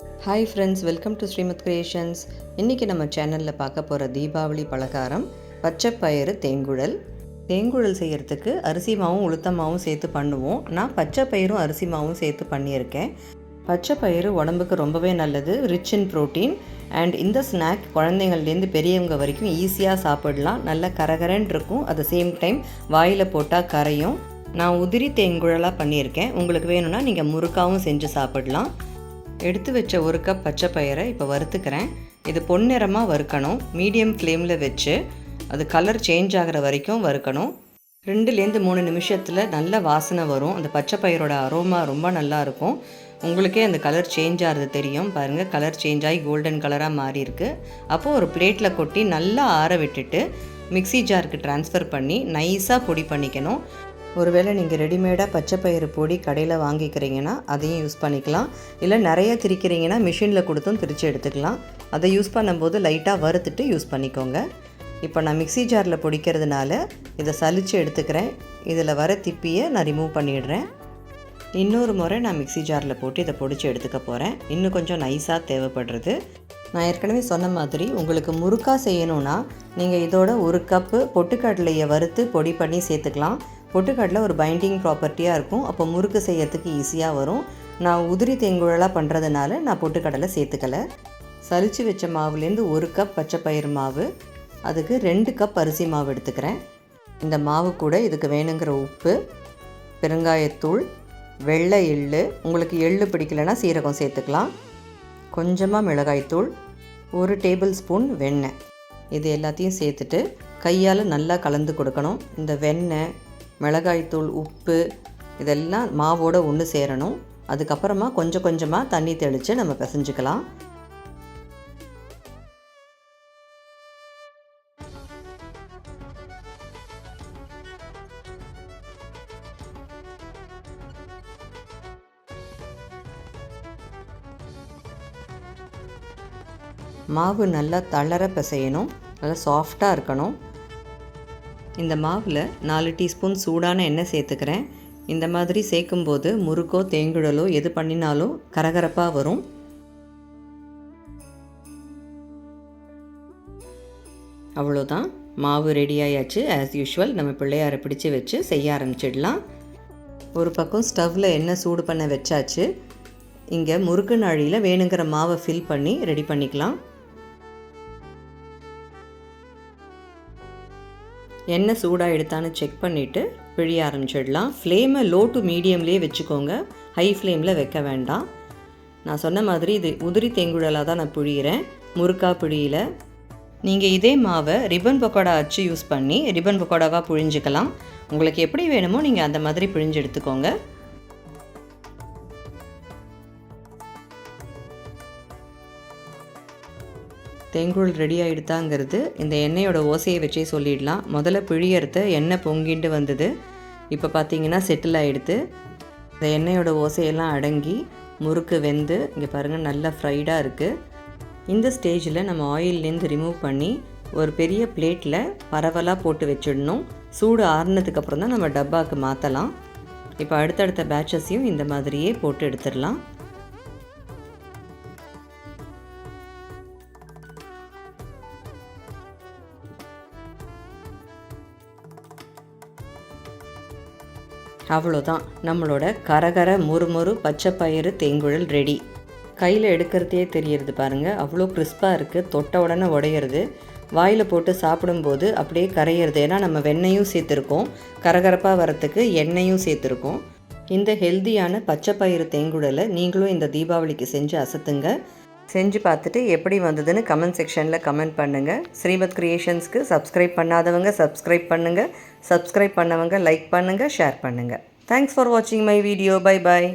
Hi friends welcome to Srimath Creations இன்றைக்கி நம்ம சேனலில் பார்க்க போகிற தீபாவளி பலகாரம் பச்சைப்பயிறு தேங்குழல். தேங்குழல் செய்கிறதுக்கு அரிசி மாவும் உளுத்தமாவும் சேர்த்து பண்ணுவோம். நான் பச்சைப்பயிரும் அரிசி மாவும் சேர்த்து பண்ணியிருக்கேன். பச்சை பயிறு உடம்புக்கு ரொம்பவே நல்லது ரிச் இன் ப்ரோட்டீன் அண்ட் இந்த ஸ்நாக் குழந்தைங்கள்லேருந்து பெரியவங்க வரைக்கும் ஈஸியாக சாப்பிடலாம். நல்ல கரகரன் இருக்கும். அட் த சேம் டைம் வாயில் போட்டால் கரையும். நான் உதிரி தேங்குழலாக பண்ணியிருக்கேன். உங்களுக்கு வேணும்னா நீங்கள் முறுக்காவும் செஞ்சு சாப்பிடலாம். எடுத்து வச்ச ஒரு கப் பச்சை பயிரை இப்போ வறுத்துக்கிறேன். இது பொன்னிறமாக வறுக்கணும். மீடியம் ஃப்ளேமில் வச்சு அது கலர் சேஞ்ச் ஆகிற வரைக்கும் வறுக்கணும். ரெண்டுலேருந்து மூணு நிமிஷத்தில் நல்ல வாசனை வரும். அந்த பச்சை பயிரோட அரோமா ரொம்ப நல்லா இருக்கும். உங்களுக்கே அந்த கலர் சேஞ்ச் ஆகிறது தெரியும். பாருங்கள் கலர் சேஞ்ச் ஆகி கோல்டன் கலராக மாறி இருக்கு. அப்போது ஒரு பிளேட்டில் கொட்டி நல்லா ஆற விட்டுட்டு மிக்ஸி ஜாருக்கு ட்ரான்ஸ்ஃபர் பண்ணி நைஸாக பொடி பண்ணிக்கணும். ஒருவேளை நீங்கள் ரெடிமேடாக பச்சை பயிறு பொடி கடையில் வாங்கிக்கிறீங்கன்னா அதையும் யூஸ் பண்ணிக்கலாம். இல்லை நிறைய திரிக்கிறீங்கன்னா மிஷினில் கொடுத்தும் திரித்து எடுத்துக்கலாம். அதை யூஸ் பண்ணும்போது லைட்டாக வறுத்துட்டு யூஸ் பண்ணிக்கோங்க. இப்போ நான் மிக்ஸி ஜாரில் பொடிக்கிறதுனால இதை சலித்து எடுத்துக்கிறேன். இதில் வர திப்பியை நான் ரிமூவ் பண்ணிடுறேன். இன்னொரு முறை நான் மிக்ஸி ஜாரில் போட்டு இதை பொடிச்சு எடுத்துக்க போகிறேன் இன்னும் கொஞ்சம் நைஸாக தேவைப்படுறது. நான் ஏற்கனவே சொன்ன மாதிரி உங்களுக்கு முறுக்கா செய்யணும்னா நீங்கள் இதோட ஒரு கப்பு பொட்டுக்கடலையை வறுத்து பொடி பண்ணி சேர்த்துக்கலாம். பொட்டுக்கடலை ஒரு பைண்டிங் ப்ராப்பர்ட்டியாக இருக்கும். அப்போ முறுக்கு செய்யறதுக்கு ஈஸியாக வரும். நான் உதிரி தேங்குழலாக பண்ணுறதுனால நான் பொட்டுக்கடலை சேர்த்துக்கலை. சலிச்சு வச்ச மாவுலேருந்து ஒரு கப் பச்சை பயிறு மாவு அதுக்கு ரெண்டு கப் அரிசி மாவு எடுத்துக்கிறேன். இந்த மாவு கூட இதுக்கு வேணுங்கிற உப்பு பெருங்காயத்தூள் வெள்ளை எள்ளு உங்களுக்கு எள்ளு பிடிக்கலனா சீரகம் சேர்த்துக்கலாம். கொஞ்சமாக மிளகாய்த்தூள் ஒரு டேபிள் ஸ்பூன் வெண்ணெய். இது எல்லாத்தையும் சேர்த்துட்டு கையால் நல்லா கலந்து கொடுக்கணும். இந்த வெண்ணெய் மிளகாய்த்தூள் உப்பு இதெல்லாம் மாவோட ஒன்று சேரணும். அதுக்கப்புறமா கொஞ்சம் கொஞ்சமாக தண்ணி தெளித்து நம்ம பிசைஞ்சுக்கலாம். மாவு நல்லா தளர பிசையணும். நல்லா சாஃப்டாக இருக்கணும். இந்த மாவில் நாலு டீஸ்பூன் சூடான எண்ணெய் சேர்த்துக்கிறேன். இந்த மாதிரி சேர்க்கும்போது முறுக்கோ தேங்குழலோ எது பண்ணினாலும் கரகரப்பாக வரும். அவ்வளோதான். மாவு ரெடி ஆயாச்சு. ஆஸ் யூஷுவல் நம்ம பிள்ளையாரை பிடிச்சி வச்சு செய்ய ஆரம்பிச்சிடலாம். ஒரு பக்கம் ஸ்டவ்வில் எண்ணெய் சூடு பண்ண வச்சாச்சு. இங்கே முறுக்கு நாழியில் வேணுங்கிற மாவை ஃபில் பண்ணி ரெடி பண்ணிக்கலாம். எண்ணெய் சூடாக எடுத்தான்னு செக் பண்ணிவிட்டு பிழிய ஆரம்பிச்சிடலாம். ஃப்ளேமை லோ டு மீடியம்லேயே வச்சுக்கோங்க. ஹை ஃப்ளேமில் வைக்க வேண்டாம். நான் சொன்ன மாதிரி இது உதிரி தேங்குழலாக தான் நான் புழியிறேன். முறுக்கா புழியில். நீங்கள் இதே மாவை ரிப்பன் பக்கோடா அச்சு யூஸ் பண்ணி ரிப்பன் பக்கோடாவாக புழிஞ்சிக்கலாம். உங்களுக்கு எப்படி வேணுமோ நீங்கள் அந்த மாதிரி பிழிஞ்சு எடுத்துக்கோங்க. தேங்குழல் ரெடி ஆகிடுதாங்கிறது இந்த எண்ணெயோட ஓசையை வச்சே சொல்லிடலாம். முதல்ல பிழியறத எண்ணெய் பொங்கிட்டு வந்தது. இப்போ பார்த்தீங்கன்னா செட்டில் ஆகிடுது இந்த எண்ணெயோட ஓசையெல்லாம் அடங்கி முறுக்கு வெந்து இங்கே பாருங்கள் நல்லா ஃப்ரைடாக இருக்குது இந்த ஸ்டேஜில் நம்ம ஆயில்லேருந்து ரிமூவ் பண்ணி ஒரு பெரிய பிளேட்டில் பரவலாக போட்டு வச்சிடணும். சூடு ஆறுனதுக்கப்புறம் தான் நம்ம டப்பாவுக்கு மாற்றலாம் இப்போ அடுத்தடுத்த பேட்சஸையும் இந்த மாதிரியே போட்டு எடுத்துடலாம். அவ்வளோதான். நம்மளோட கரகர முறுமுறு பச்சை பயிறு தேங்குழல் ரெடி கையில் எடுக்கிறதே தெரியறது பாருங்கள் அவ்வளோ கிறிஸ்பாக இருக்குது தொட்ட உடனே உடையிறது. வாயில் போட்டு சாப்பிடும்போது அப்படியே கரையிறது. ஏன்னா நம்ம வெண்ணெயும் சேர்த்துருக்கோம். கரகரப்பாக வரத்துக்கு எண்ணெயும் சேர்த்துருக்கோம். இந்த ஹெல்தியான பச்சை பயிறு தேங்குழலை நீங்களும் இந்த தீபாவளிக்கு செஞ்சு அசத்துங்க. செஞ்சு பார்த்துட்டு எப்படி வந்ததுன்னு கமெண்ட் செக்ஷனில் கமெண்ட் பண்ணுங்கள் ஸ்ரீமத் க்ரியேஷன்ஸ்க்கு சப்ஸ்கிரைப் பண்ணாதவங்க சப்ஸ்கிரைப் பண்ணுங்கள் சப்ஸ்கிரைப் பண்ணவங்க லைக் பண்ணுங்கள் ஷேர் பண்ணுங்கள் தேங்க்ஸ் ஃபார் வாட்சிங் மை வீடியோ பை பாய்